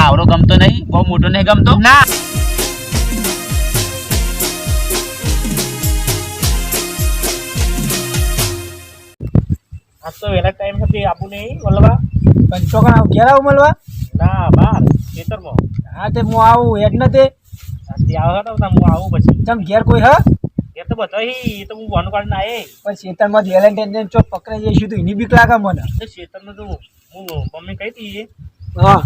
આવડો ગમતો નહીં બહુ મોટો નહીં ગમતો? ના. આજ તો વહેલા ટાઈમ હતી આપું નહીં વલ્લભા પંચોકા ઘેર આવું મળવા? ના બાર ખેતરમાં. હા તે હું આવું હેડ ને તે. હું આવું પછી. ચમ ઘેર કોઈ હ? એ તો બધો એ તો હું વાનું કાઢીને આવે પણ ખેતરમાં વેલેન્ટાઇન ચોક પકડાઈ જઈશું તો એની બીક લાગે મને. એ તો હું મમ્મી કહી હતી હા.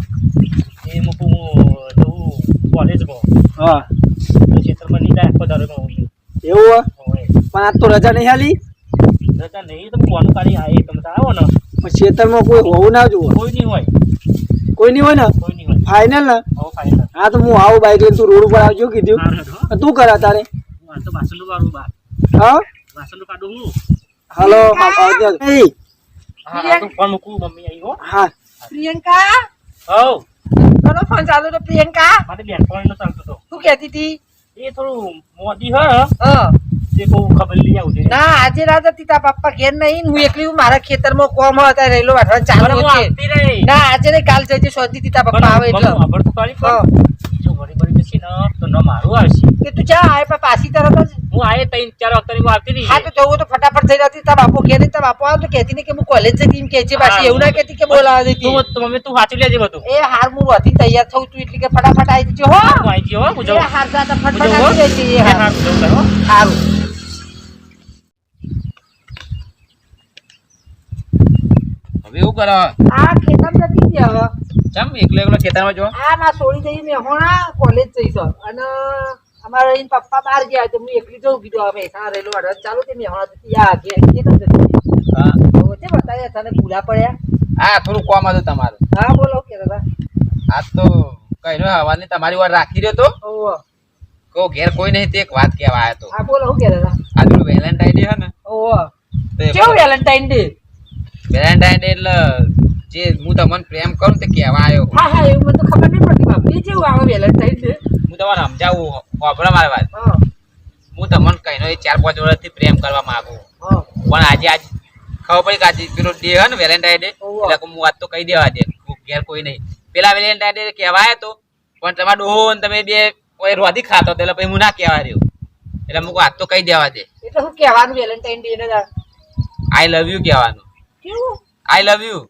એ મૂકું હું જવું કોલેજમાં હા તો ખેતરમાં નહીં આખો એવું પણ આજ તો રજા નહીં હાલી રજા નહીં તો વાનું કાઢી આયે તમે તો આવો ને પણ ખેતરમાં કોઈ હોવું ના જુઓ કોઈ નહીં હોય કોઈ નહીં હોય ને? કોઈ નહીં હોય ફાઇનલ ને? ફાઇનલ હા તો હું આવું બાઈક લઈને તું રોડ ઉપર આવજો કીધું. તું. કરા તારે? તો વાસણનું વાળું હા? વાસણનું કાઢું હું. હાલો હા હા. હા તો ફોન મૂકું મમ્મી આવી હો. હા. પ્રિયંકા? કોનો ફોન ચાલુ તો પ્રિયંકા મારે બેનપણીનો ચાલતો હતો શું કહેતી હતી એ થોડું મોદી હ જે તે કહું ખબર લઈ આવું છે ના આજે રાત હતી તારા પપ્પા ઘેર નહીં ને હું એકલી હું મારા ખેતરમાં કોમ હતા રેલો વાટવા ચાલુ છે ના આજે ને કાલ જજે શાંતિથી તારા પપ્પા આવે એટલે ખબર તો હા. જો વળી વળી જશે ને તો ન મારું આવશે કે તું જા આય પાછી તરત જ હું આયે તઈ ચાર વખત હું આવતી રહી હા તો જવું તો ફટાફટ થઈ જતી. તારા બાપો ઘેર તારા બાપો આવ તો કહેતી ને કે હું કોલેજ જતી. એમ કે છે પાછી એવું ના કહેતી કે બોલાવા જતી. તું તો મમ્મી તું વાંચી લેજે બધું. એ હાર હું હતી તૈયાર થઉં તું એટલે કે ફટાફટ આવી જજો હો. આવી ગયો હું જાઉં. હાર જા તો હું ફટફટ. આવી જજે હાર. હા, કરો સારું હવે એવું કરો? આ ખેતર જતી હતી હવે. ચમ એકલો એકલો ખેતરમાં જો? આ ના છોડી જઈ મેહોણા કોલેજ જઈશ અને અમારા અહીં પપ્પા બહાર ગયા તો હું એકલી જઉં કીધું અમે મહેસાણા રેલો વાળા. ચાલુ તે મેહોણા જતી આ કે કેતન જતી હા. તો તે બતાવ્યા તને ભૂલા પડ્યા. હા થોડું કોમ હતું તમારું. હા બોલો કે દાદા. આ તો કઈ નો હવાની તમારી વાર રાખી રહ્યો તો? ઓહો. કહો ઘેર કોઈ નહીં તે એક વાત કહેવા આવ્યો તો. હા બોલો શું કે દાદા? આજ પેલું વેલેન્ટાઇન ડે હે ને. ઓહો. તો કેવું વેલેન્ટાઇન ડે? વેલેન્ટાઇન ડે એટલે જે હું તમને પ્રેમ કરું તે કહેવા આવ્યો હા હા એવું મને તો ખબર નહીં પડતી બાપ. એ જેવું આવે વેલેન્ટાઇન ડે? હું તમને સમજાવું વાપરા મારી વાત. હું. તમને કહીનો એ ચાર પાંચ વર્ષથી પ્રેમ કરવા માંગુ. પણ આજે આજ ખબર પડી કે આજે પેલો ડે હે ને વેલેન્ટાઇન ડે એટલે હું વાત તો કહી દેવા દે ઘેર કોઈ નહીં. પેલા વેલેન્ટાઇન ડે કહેવાય તો પણ તમારા ડોહો ને તમે બે કોઈ રોધી ખાતો એટલે પછી હું ના કહેવા રહ્યો. એટલે હું વાત તો કહી દેવા દે. એટલે શું કહેવાનું વેલેન્ટાઇન ડે ને આઈ લવ યુ કહેવાનું. આઈ લવ યુ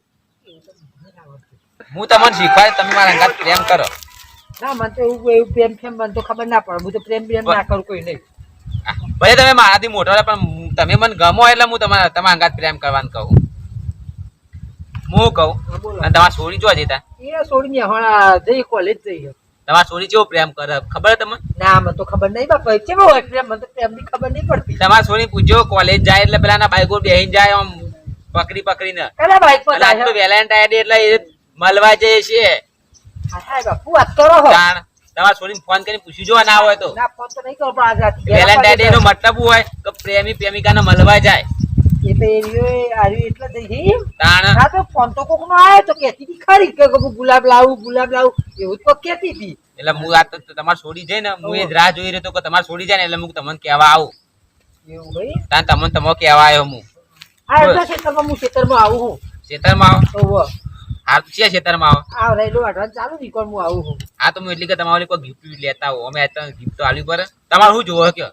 હું તમને શીખવાડ તમે મારા અંગાત પ્રેમ કરો. ના મને તો એવું એવું પ્રેમ ફેમ મને તો ખબર ના પડે. હું તો પ્રેમ પ્રેમ ના કરું કોઈ નહીં. ભલે તમે મારાથી મોટો પણ તમે મને ગમો એટલે હું તમારા તમારા અંગાત પ્રેમ કરવાનું કહું. હું કહું? અને તમારા છોડી જોવા જતા? એ છોડીને હમણાં જઈ કોલેજ જઈ તમારા છોડી કેવો પ્રેમ કરે? ખબર તમને? ના મને તો ખબર નહીં બાપા કેવો હોય પ્રેમ? મને તો પ્રેમની ખબર નહીં પડતી. તમારા છોડી પૂછ્યો કોલેજ જાય એટલે પેલા ના બાઈકો બેહીને જાય આમ પકડી પકડીને. કયા બાઈક પર તો વેલેન્ટાઇન ડે એટલે મળવા જઈએ છીએ. તમારા છોડીને ફોન કરીને પૂછી જો ના હોય તો. ના ફોન તો નહીં કરો પણ આજે રાત્રે વેલેન્ટાઇન નો મતલબ હોય કે પ્રેમી પ્રેમિકાને મળવા જાય. એ તો એ રહ્યો એ આ રહ્યો એટલે જ હા તો ફોન તો કોક નો આવ્યો તો કહેતી હતી ખરી કે ગુલાબ લાવું ગુલાબ લાવું. એવું તો કેતી હતી. એટલે હું આ તમારે છોડી જાય ને હું એ જ રાહ જોઈ રહ્યો કે તમારે છોડી જાય ને એટલે હું તમને કહેવા આવું. એવું ભાઈ તાન તમને તમે કહેવા આવ્યો હું. હા એટલા ખેતરમાં હું ખેતરમાં આવું હું. ખેતરમાં આવો. હાલ છે ખેતરમાં આવો? આ રહેલું અડવાન ચાલુ નીકળ હું આવું હું હા તો હું એટલી કે તમારી કોઈ ગિફ્ટ લેતા હો અમે આ ગિફ્ટ તો આલી પડે તમારે શું જોવો કયો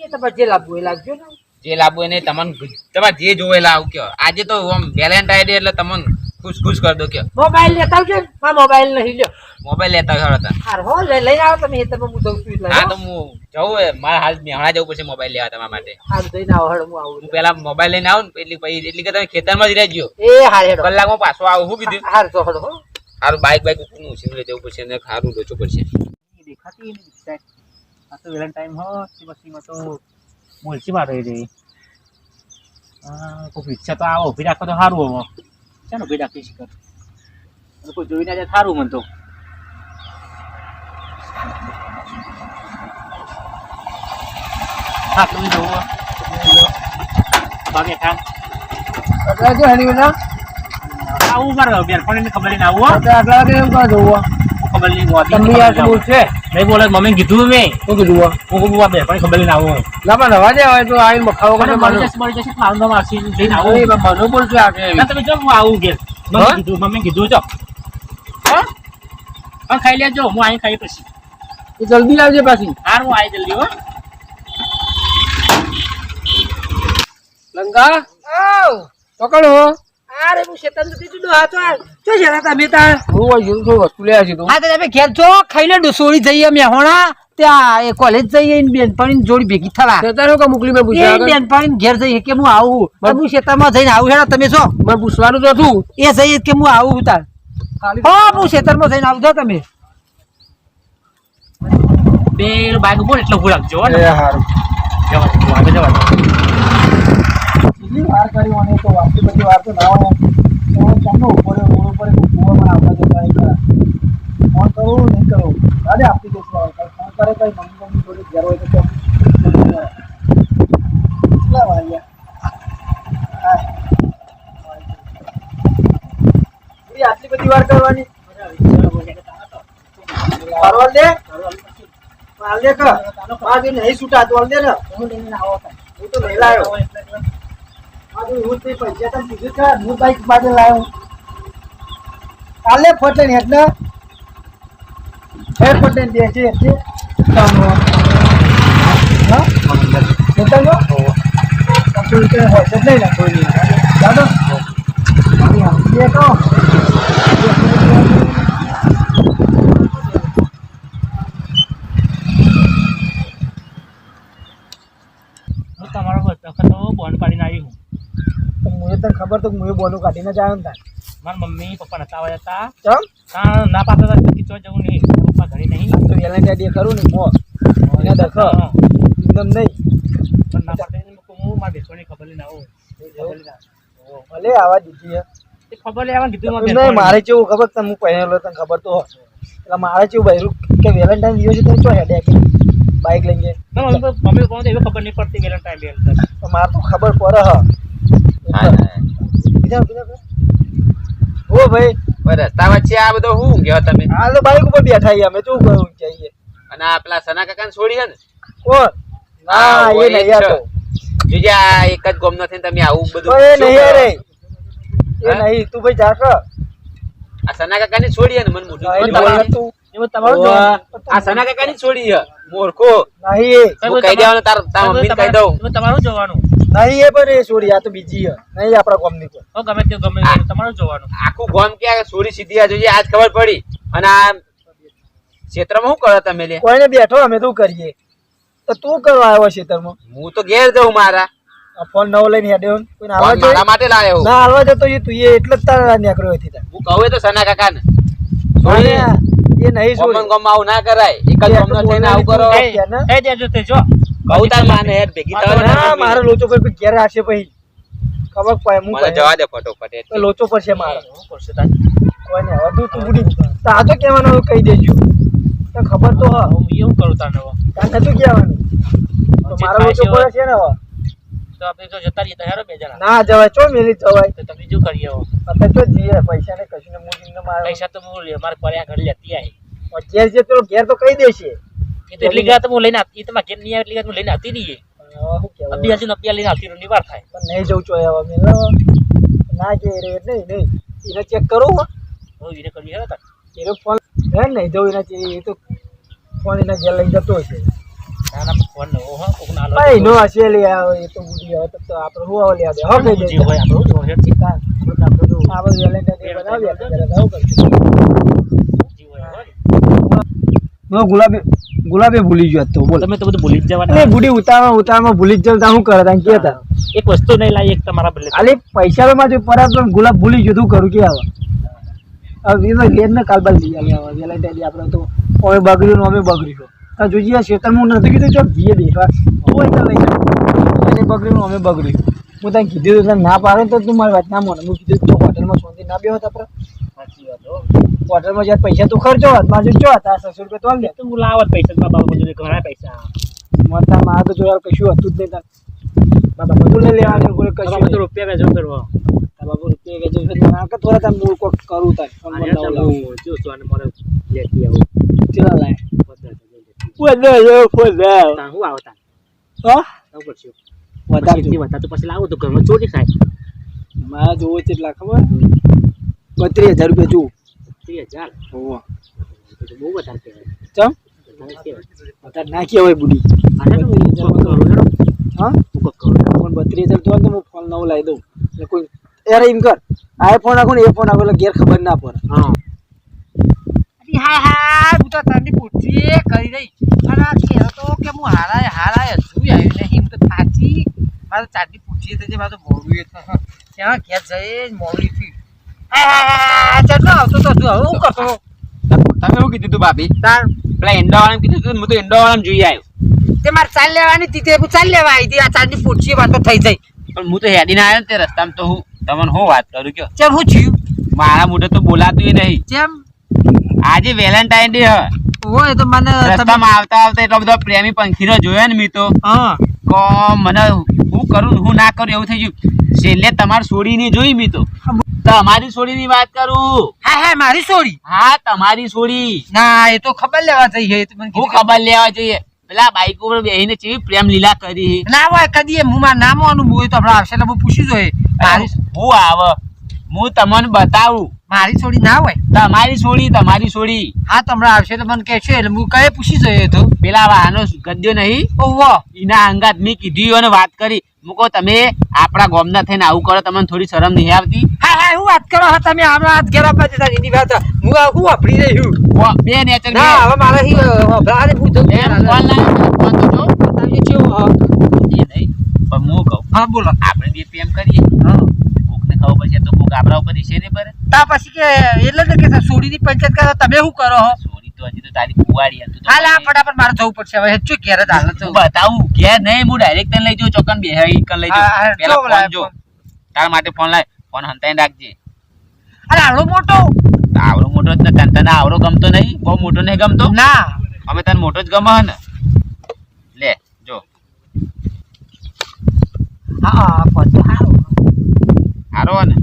એ તમારે જે લાવવું એ લાવજો ને. જે લાવવું એને તમને તમારે જે જોવે લાવ કયો. આજે તો આમ વેલેન્ટાઇન ડે એટલે તમને ખુશ ખુશ કર દો કે મોબાઈલ લેતા આવજો ને. મોબાઈલ નહીં લ્યો. મોબાઈલ લેતા હોય હતા હાર હો લઈ લઈને આવો તમે ખેતરમાં હું જઉં છું હા તો હું જવું એ મારે હાલ મેહણા જવું પડશે મોબાઈલ લેવા તમારા માટે. હાલ જઈને આવો હળ હું આવું પેલા મોબાઈલ લઈને આવું ને એટલી પછી એટલી કે તમે ખેતરમાં જ રહેજો. એ હાર હેડો. કલાકમાં પાછો આવું હું કીધું? હાર તો હળ હો. સારું બાઈક બાઈક ઉપર ઉછીને જવું પડશે ને સારું લોચો પડશે. દેખાતી દિખતા. આ તો વેલેન્ટાઇન હો. તે પછી માં તો મોલસી મારે રહી કોઈ ઈચ્છા તો આવો ઊભી રાખો તો સારું હવે ચાલો રાખી શીખર અને કોઈ જોઈને જાય સારું મને તો. હા તમે જોવો ભાગે ખાન આટલા કે બેન પણ આવું મારે બેનપણીને ખબર નહીં આવું આગળ એવું કાં જોવું? ખબર નહીં હોતી. તમને યાર શું છે. નહીં બોલે મમ્મી કીધું મેં. શું કીધું હો? હું કહું બેનપણી ખબર લઈને આવું ના પણ રવા દે હવે તો આવીને બખાવો કરે મારું. જશે મળી જશે મારું નામ આશી જઈને આવું. નહીં, મને બોલશે આગે. ના તમે જો હું આવું ઘેર. મમ્મી કીધું મમ્મી કીધું જો. હા? ખાઈ લેજો હું અહીં ખાઈ પછી. જલ્દી લાવજે પાછી. હાર હું આવી જલ્દી હો. લંગા? આવ. પકડો અરે હું શેતાન નથી તું ડોહા તો આ. છે તમે તાર હું હોય છે, થોડી વસ્તુ લેવા છે હા તો તમે ઘેર જો ખાઈને ડોસોડી જઈએ મેહોણા ત્યાં એ કોલેજ જઈએ ને બેનપણી જોડી ભેગી થવા. શેતાનો કે મોકલી મેં પૂછ્યા બેનપણી ઘેર જઈએ કે હું આવું. હું ખેતરમાં જઈને આવું હેડો તમે છો મને પૂછવાનું તો હતું. એ જઈએ કે હું આવું તાર. હો હું ખેતરમાં જઈને આવું છો તમે. બે બાઈક બોલ એટલે એ હારું. જવા જવા. કેટલી વાર કરી અને તો આટલી બધી વાર તો ના હોય તો ચાલો ઉપર રોડ ઉપર કૂવામાં આવવા જતા એ ખરા. ફોન કરવું નહીં કરવું અરે આપી. કાંઈ ફોન કરે, કઈ મમ્મી મમ્મી થોડી ઘેર હોય તો? કેટલા વાગ્યા? આટલી બધી વાર કરવાની? પરવાલ દે. હાલ દે. નહીં છૂટા તો દે હું તો નહીં લાવ્યો હા તો હું નહીં પૈસા તને કીધું છે હું બાઈક માટે લાવ્યો કાલે ફોટે ને એટલે ફેર ફોટે ને દે છે એટલે કામ હા? મોટાનો કશું હોય છે નહીં. ને કોઈ નહીં ચાલો મારી હાથી તો હું તમારો વખત બોન્ડ કાઢીને આવી હું તો મુએ તને ખબર તો મુએ બોનું કાઢીને જાય ને મારા મમ્મી પપ્પા નતા આવ્યા હતા ચમ? હા ના પાડતા હતા કે જવું નહીં? પપ્પા ઘરે નહીં. તો વેલેન્ટાઇન ડે કરું ને મો એને દખો હા. એકદમ નહીં. પણ ના પાડતા એને હું મારા બેસવાની ખબર લઈને આવું. ભલે આવા દીધી હે. એ ખબર લેવા કીધું મારા નહીં મારે કેવું ખબર તને હું પહેરેલો તને ખબર તો એટલે મારે કેવું બહેરું કે વેલેન્ટાઇન દિવસ છે તો ચો હેડે કે? બાઇક લઈને ના, મમ્મી તો- તો એવી ખબર નહીં પડતી વેલેન્ટાઇન ડે તો મારે તો ખબર પડે હ. ઓ ભાઈ. રસ્તા વચ્ચે આ બધો શું કહેવા તમે? હાલ તો બાઇક ઉપર બેઠા અમે. શું કરું જઈએ અને આ પેલા સના કાકાને છોડી છે ને? કોણ? ના હા, એ નહીં જોજે આ એક જ ગોમનો નથી તમે આવું બધું એ નહીં રે એ નહીં. તું ભાઈ જા આ સના કાકાને છોડી ને મન એમાં તમારું આ સના કાકાની છોડી છે. મોરખો નહીં હું કહી દેવાનું તાર તાર મમ્મીને કહી દઉં. તમારું જોવાનું. નહીં એ પણ એ સોરી આ તો બીજી હે. નહીં આપણા કોમની ની તો ગમે તે ગમે તમારું જોવાનું. આખું ગોમ કે સોરી સીધી આ જોજે આજ ખબર પડી. અને આ ક્ષેત્રમાં શું કરો તમે લે? કોઈને બેઠો અમે તો કરીએ. તો તું કરવા આવ્યો ક્ષેત્રમાં? હું તો ઘેર જઉં મારા. ફોન નવો લઈને હેડે હોય. કોઈને ફોન આવવા મારા માટે લાયો ના આવવા જતો એ તું એ એટલે જ તારા નીકળ્યો હતી તું હું કહું તો સના કાકાને. અને એ નહીં જો છોડી. ગોમમાં આવું ના કરાય. એક જ ગોમનો થઈને આવું કરો. એ, દેજો તે જો. કહું તાર માને યાર ભેગી થવા ના મારો લોચો પર કોઈ ઘેર આશે પછી ખબર પડે હું મને જવા દે ફટોફટ તો લોચો પર છે મારો શું કરશે તાર? કોઈ ને હવે તું તું બુડી. તા તો કહેવાનું કહી દેજો. તો ખબર તો હ હું એવું કરું તાને હવે. તાર નતું કહેવાનું. તો મારો લોચો પર છે ને હવે. તો આપણે જો જતા રહીએ તો હેરો બે જણા. ના જવાય ચો મેલી જવાય? તો તમે શું કરીએ હો? અત્યારે તો જઈએ પૈસા ને કશું ને મૂકીને મારે. પૈસા તો હું લે- મારે પડ્યા ઘરે લેતી આવી ઘેર જે તો ઘેર તો કહી દેશે. એ તો એટલી ગાત તો હું લઈને એ તો ઘેર નહીં આવે એટલી ગાત હું લઈને આવતી નહીં? અભી હજુ નપિયા લઈને આવતી રહું, વાર થાય. પણ નહીં જવું છો હવે મેં ના કે રે નહીં નહીં. એને ચેક કરો હો. એને કરી હે તા. એનો ફોન હે નહીં જવું એના એ તો ફોન એના ઘેર લઈ જતો હશે. ભાઈ નો હશે લે એ તો બુડી હવે તો તો આપણે હું હવે લેવા દે હો કહી દે હોય આપણું જો હેડ છે. હા, આપણે આ બધું વેલેન્ટાઇન ડે આપણે ઘરે આવું કરશું. જે હોય હોય. હું ગુલાબી ગુલાબી ભૂલી ગયો તો બોલ. તમે તો બધું ભૂલી જ અરે જવાના બુડી ઉતારમાં ઉતારમાં ભૂલી જ જતા શું કરે તાન કે તા એક વસ્તુ નહીં લાવી એક તમારા બદલે ખાલી પૈસા તો મારે પરત પણ ગુલાબ ભૂલી ગયો તું કરું કે આવે. હવે એ તો લેન ને કાલબાલ લઈ આવે હવે વેલેન્ટાઇન આપણે તો હવે બગડ્યું ને અમે બગડ્યું. આ જોજી આ ખેતરમાં હું નથી કીધું ચાલ જીએ દેખવા તું હોય લઈ જાય બગડ્યું અમે બગડ્યું. હું તને કીધું તું તને ના પાડે તો તું મારી વાત ના મને. હું કીધું તો હોટલમાં સોંધી ના બેવા આપણે સાચી વાત હો. હોટલમાં જ્યાં પૈસા તું ખર્ચો હોત મારે જો હતા સસો રૂપિયા તો લે તો હું લાવત પૈસા બાબા બધું ઘણા પૈસા. મારે મારે તો જોયા કશું હતું જ નહીં તાર. બાબા બધું લઈ લેવાનું કોઈ કશું બધું રૂપિયા વેચો કરવા. બાબુ રૂપિયા વેચો છે કે થોડા તાર મૂળ કોક કરું તાર. જો અને મારે લેતી આવું. ચલા લાય. હજાર લેતી. વધારે વધારે તાર હું આવતા હા આવું કરશું વધારે પછી વધારે તો પછી લાવો તો ઘરમાં ચોરી થાય મારા જોવો કેટલા ખબર બત્રીસ હજાર રૂપિયા જોવું ત્રીસ હજાર હોવા બહુ વધારે કહેવાય ચમ વધારે વધારે ના કહેવાય બુડી હું ફોન બત્રીસ હજાર તો હું ફોન નવો લાવી દઉં એટલે કોઈ યાર એમ કર આ ફોન નાખો ને એ ફોન નાખો એટલે ગેર ખબર ના પડે હા અરે હા હા હું તો તારી બુદ્ધિએ કરી રહી અને આ કહેતો તો કે હું હારાય હારાય હજુ આવ્યું નહીં હું તો થાચી મારે ચારની પૂછીએ થઈ મારે તો મોડું એ. ત્યાં ઘેર જઈ મોડી થી હા ચાલ તો આવતો તો હજુ હવે હું કરતો? તમે શું કીધું તું ભાભી? તાર પેલા ઈંડાવાળાને કીધું તું હું તો ઈંડાવાળાને જોઈ આવ્યો. તે મારે ચાલ લેવાની હતી તે ચાલ લેવા આવી હતી આ ચારની પૂછીએ વાત તો થઈ જાય. પણ હું તો હેડીને આવ્યો ને તે રસ્તામાં તો હું તમને હું વાત કરું કયો? ચમ હું થયું મારા મોઢે તો બોલાતું નહીં. જેમ આજે વેલેન્ટાઇન ડે હ. હોય તો મને રસ્તામાં આવતા આવતા એટલો બધો પ્રેમી પંખીનો જોયો ને મિત્રો હા. કો મને હું કરું હું ના કરું એવું થઈ ગયું. છેલ્લે તમારી સોડીની જોઈ મિત્રો તમારી સોડીની વાત કરું. હા હા મારી સોડી? હા તમારી સોડી. ના એ તો ખબર લેવા જઈએ હું ખબર લેવા જોઈએ પેલા બાઈક ઉપર બેહીને ચેવી પ્રેમ લીલા કરી ના હોય કદી હું મારા નામ અનુભવ તો આપણે આવશે એટલે હું પૂછી જોઈએ હું આવ. હું તમને બતાવું. મારી છોડી ના હોય? તમારી છોડી તમારી છોડી. હા તમને આવશે તો મને કહેશે એટલે હું કઈ પૂછી જોઈએ તો પેલા વાહનો ગદ્યો નહીં. ઓહો. એના અંગાત મેં કીધી અને વાત કરી. મૂકો તમે આપણા ગોમના થઈને આવું કરો તમને થોડી શરમ નહીં આવતી. હા હા હું વાત કરો હા તમે હમણાં હાથ ઘેરા પાસે એની વાત હું હું વાપરી રહ્યું વો- બે નેચર ના હવે મારે અભરાને પૂછો એમ ફોન લાવ્યો ફોન તો જો? બતાવીએ હા. એ નહીં પણ હું કહું. હા બોલો. આપણે બે પ્રેમ કરીએ. હા. ખબર પડશે તો કોક આપણા ઉપર ઈશે નહીં પર તા પછી કે એટલે જ કે સોડીની પંચાયત કરો તમે શું કરો હો? સોડી તો હજી તો તારી કુવાડી હતી હાલ આ ફટાફટ મારે જવું પડશે હવે હેચું ઘેર જ હાલ જ બતાવું ઘેર નહીં હું ડાયરેક્ટ તને લઈ જો ચોકન બે કર લઈ હા, હા, પેલા ફોન જો. તાર માટે ફોન લાય ફોન હંતાઈ રાખજે. અરે આવડો મોટો? આવડો મોટો જ ને તને તને આવડો ગમતો નહીં? બહુ મોટો નહીં ગમતો? ના. અમે તને મોટો જ ગમે ને. લે જો. હા હા તો સારું હારો ને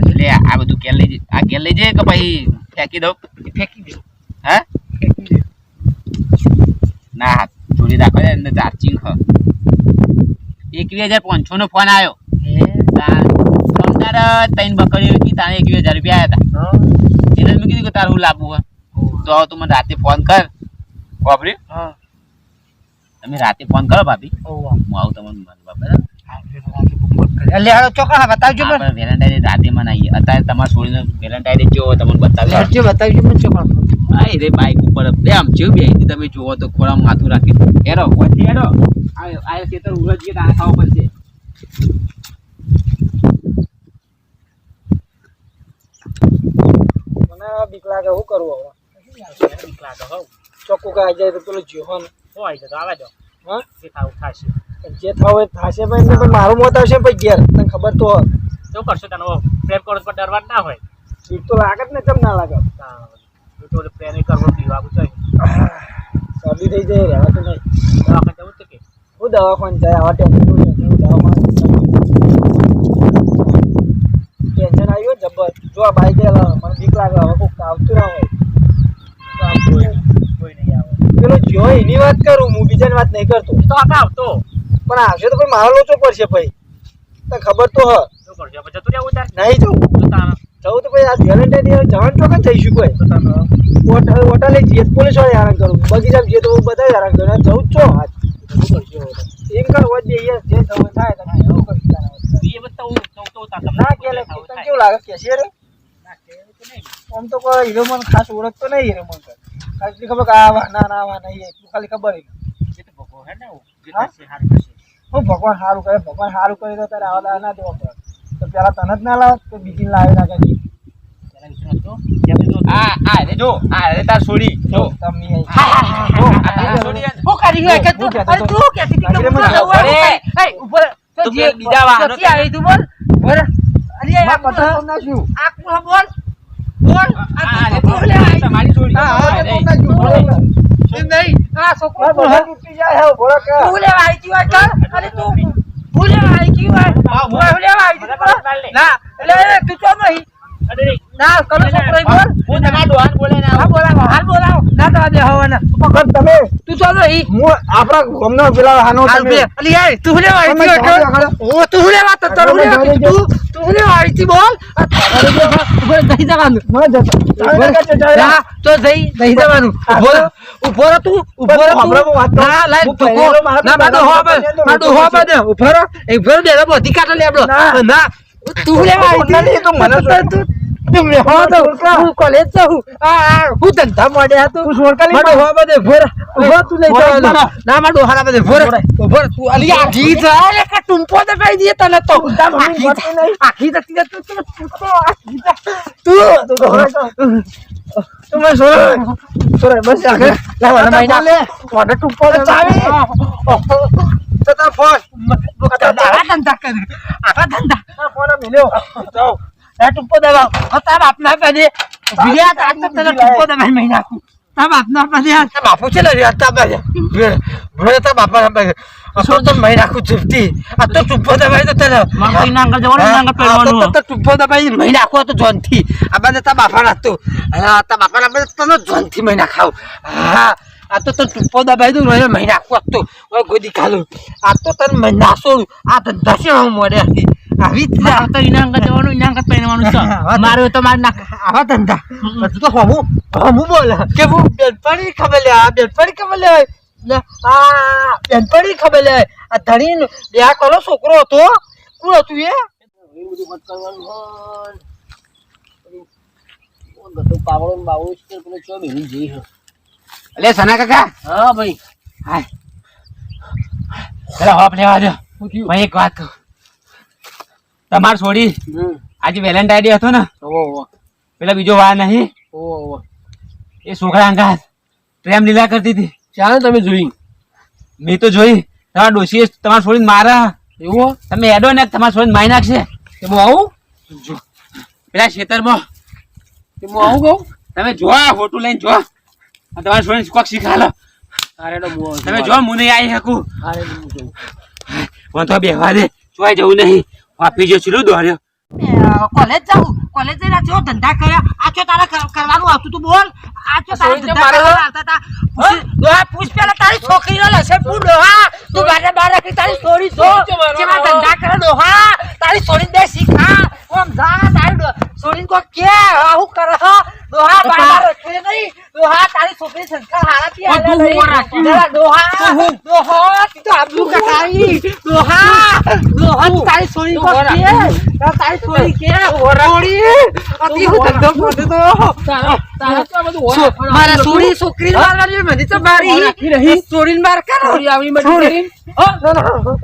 એટલે આ બધું કેલ લઈ આ કેલ લઈ જઈએ કે પછી ફેંકી દઉં? ફેંકી દે હે? ફેંકી દે ના હા ચોરી રાખો ને અંદર ચાર્જિંગ ખ એકવીસ હજાર પાંચસો નો ફોન આવ્યો તાર ત્રણ બકરીઓ હતી તારે એકવીસ હજાર રૂપિયા આવ્યા હતા એટલે મેં કીધું કે તારે લાવવું હે તો તું મને રાતે ફોન કર. બાપરી હા. તમે રાતે ફોન કરો ભાભી. હું આવું તમને મળવા હાલો ચોક્કસ બતાવજો મને આપણે રાતે મનાઈએ અત્યારે તમારા છોડીને વેલેન્ટાઈન જો તમને બતાવી લેજો બતાવજો મને ચોક્કસ. હા રે બાઈક ઉપર. બે આમ જેવું બે તમે જુઓ તો ખોરાક માથું રાખી. હેરો વચ્ચે હેરો આ આયો ખેતર ઉરજ ગીત આ ખાવા પડશે મને બીક લાગે શું કરવું હવે? ચોખ્ખું કાંઈ જાય તો પેલો જીવન. હોય છે તો આવે જો હા? જે થાવું થશે જે થાવ એ થશે ભાઈ ને પણ મારું મોત આવશે ભાઈ ઘેર. તને ખબર તો હોય. શું કરશો તને પ્રેમ કરો પણ ડરવા ના હોય. બીક તો લાગે ને કેમ ના લાગે. તું પ્રેમ કરવો પીવાનું છે. શરદી થઈ જાય રહેવા તો નહીં. દવાખાને જવું તો કે? હું દવાખાને જાય આવા ટેન્શન હું દવામાં ટેન્શન આવ્યું જબર. જો આ બાઈક મને બીક લાગે હવે કોઈક આવતું ના હોય. આવતું કોઈ નહીં આવે. પેલો જો એની વાત કરું હું બીજાની વાત નહીં કરતો. તો આવતો. પણ આવશે તો કોઈ મારો લોચો પડશે ભાઈ. તને ખબર તો હ. પછી નહીં જવું. તો જવું તો ભાઈ આ વેલેન્ટાઇન જવાનું તો તાર હોટલ હોટલે જઈએ પોલીસવાળા હેરાન કરું બગીચામાં જઈએ તો બધા હેરાન કરું. જવું જ છો? શું એમ કર જઈએ જે થવું એ થાય તમે એવું કરી ના કે તને કેવું લાગે? કે છે રે? ના, નહીં. આમ તો કોઈ હીરો મને ખાસ ઓળખતો નહીં હીરો મને ખાલી ખબર કે આ વાના ના વાના એ એટલું ખાલી ખબર નહીં. હે ને. જે હા? ભગવાન સારું કરે ભગવાન સારું કરે તો તારે આવા ના દેવા પડે. તો પેલા તને જ ના લાવ તો. બીજી લાવી ને. કરી. તમારી છોડી હા, હા. બોલો નહીં. આ છોકરો હા, તૂટી જાય હે, બોલો કે. તું લેવા આવી ગયું હોય અરે તું હું લેવા આવી ગયું હોય. હું લેવા આવી ગયું ના એટલે તું તો નહીં. ના કરો છોકરો બોલ હું તમારા ડોહાને બોલે ને હા આવું. હાલ બોલાવો. તો આજે હવાના. પણ તમે તું હું ગામનો પેલા હાનો તમે- અલી. ઓ વાત બોલ? ઊભો જવાનું. જતો. ચાલો, ચાલો. ના, તો જઈ નહીં જવાનું. ઊભો ઊભો તું ઊભો તું. હમણાં હું. ના તું ના. ઊભો ઊભો બધી લે આપણો ના. તું લે વાળી મને તું મને તું- તું તું હો તો હું કોલેજ જાઉં આ આ હું ધંધા તું. માડો હો બધે તું લઈ જાવ ના હારા બધે રહે તું કે ટુંપો દે તને સોર સોરે, બસ. લાવ ચાવી. ફોન. ધંધા કરે. ધંધા. ફોન મેલ્યો. જાઓ. ટુંપો દબાવ તાર બાપના પાસે વિરાટ આજ તો તને ટુંપો દબાઈ મહી નાખું તાર બાપના પાસે તાર બાપુ છે ને તાર પાસે. ભલે તાર બાપા પાસે. અસર તો મહી નાખું ચૂપતી આ તો ટુંપો દબાઈ તો તને એના આગળ જવાનું, આગળ પહેરવાનું. તો ટુંપો દબાઈ મહી નાખો તો જોનથી. આ બાને તાર બાપા નાખતો હા તાર બાપા નાખે તને જોનથી મહી નાખાવ. હા આ તો તને ટુંપો દબાઈ દઉં રોય મહી નાખું તો. ગોદી ખાલું. આ તો તને નાસો. આ ધંધા છે હું મળ્યા હતી આવી તો આગળ જવાનું, એના પહેરવાનું છે. મારે તો મારે નાખ. આવા ધંધા બધું તો હમું હમું બોલે કે હું બેનપણી ખબર લે આ બેનપણી ખબર લે આ બેનપણી ખબર લે આ ધણી બ્યાહ કરો છોકરો હતો કોણ હતું એ અલે સના કાકા હા ભાઈ હાય પેલા હોપ લેવા દો હું એક વાત કહું તમાર છોડી. આજે વેલેન્ટાઇન ડે હતો ને. પેલા બીજો વાર નહીં. એ છોકરા અંગાત પ્રેમ લીલા કરતી હતી. ચાલો તમે જોઈ. મેં તો જોઈ. તમારા ડોશીએ તમારા છોડીને મારા એવું તમે એડો ને તમારા છોડીને મારી નાખશે. કે હું આવું? જો. પેલા ખેતરમાં. કે હું આવું કહું? તમે જો ફોટો લઈને જો તમારા છોડીને કોક શીખાલો. તો. તમે જો હું નહીં આવી શકું. વાંધો તો બેહવા દે. જોઈ જવું નહીં. વાપી જો છું દોડ્યો કોલેજ જાઉં. કોલેજ જઈને આ ધંધા કર્યા. આ ચો તારે કરવાનું આવતું તું બોલ. આ ચો તારે ધંધા મારે- કરવા આવતા તા. પૂછ- પૂછ પેલા તારી છોકરીનો લસે પૂછ ડોહા તું બારે બાર રાખી તારી છોરી છો ધંધા કરે ડોહા તારી છોરીને બે શીખા. ઓમ જા તારી છોરીને કો કે આવું કરે હ ડોહા બાર નહીં. ડોહા તારી છોકરી સંસ્કાર હારા થી આલે હું નહીં. રાખી. જરા ડોહા ડોહા તું તો આબરૂ કટાવી ડોહા ડોહા તું તારી છોરી કો કે તારી છોરી કે છોરી અતિ હું ધંધો કરતો તો તારા તારા તો બધું હોય. મારા છોરી છોકરી મારવાની મને તો મારી રહી. છોરીને માર કરો છોરી આવી બધી છોરી. કરીને. ના, ના.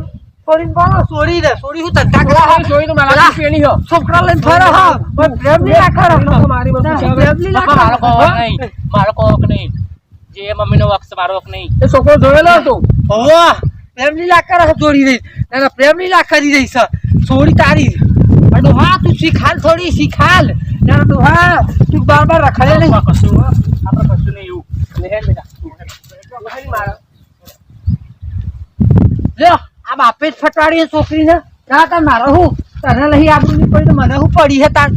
છોરી ને છોરી હું ધંધા કરવા છોરી જોઈને મારા પેણી હો. છોકરા લઈને ફરે હા પણ પ્રેમ નહીં. મારી પ્રેમ નહીં પપ્પા, મારો રાખવાનો. નહીં. મારો કોઈ નહીં. જે મમ્મીનો નો છે, મારો હક નહીં. એ છોકરો જોયેલો હતો હોવે, પ્રેમ નહીં રાખવાનો છોડી દઈ ના ના, પ્રેમ નહીં રાખવાની દઈ છે છોડી તારી. અરે ડોહા તું શીખાલ થોડી શીખાલ. ના ડોહા તું બાર બાર રખાડે નહીં. કશું હો. આપણે કશું નહીં એવું. લે હેડ બેટા. લ્યો આ બાપે જ ફટવાડી છોકરીને. ના તાર મારો હું. તને લઈ નહીં પડી તો મને હું પડી છે તાર.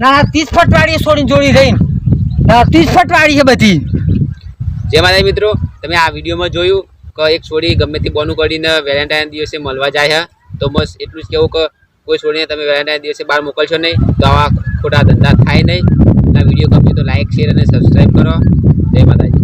ના તીસ ફટવાડી છોડીને જોડી રહીને ના તીસ ફટવાડી છે બધી. જે મારા મિત્રો તમે આ વિડીયોમાં જોયું કે એક છોડી ગમે તે બોનું કરીને વેલેન્ટાઇન દિવસે મળવા જાય છે તો બસ એટલું જ કહેવું કે કોઈ છોડીને તમે વહેલાના દિવસે બહાર મોકલશો નહીં, તો આવા ખોટા ધંધા થાય નહીં. આ વીડિયો ગમે તો લાઈક શેર અને સબસ્ક્રાઈબ કરો. જય માતાજી.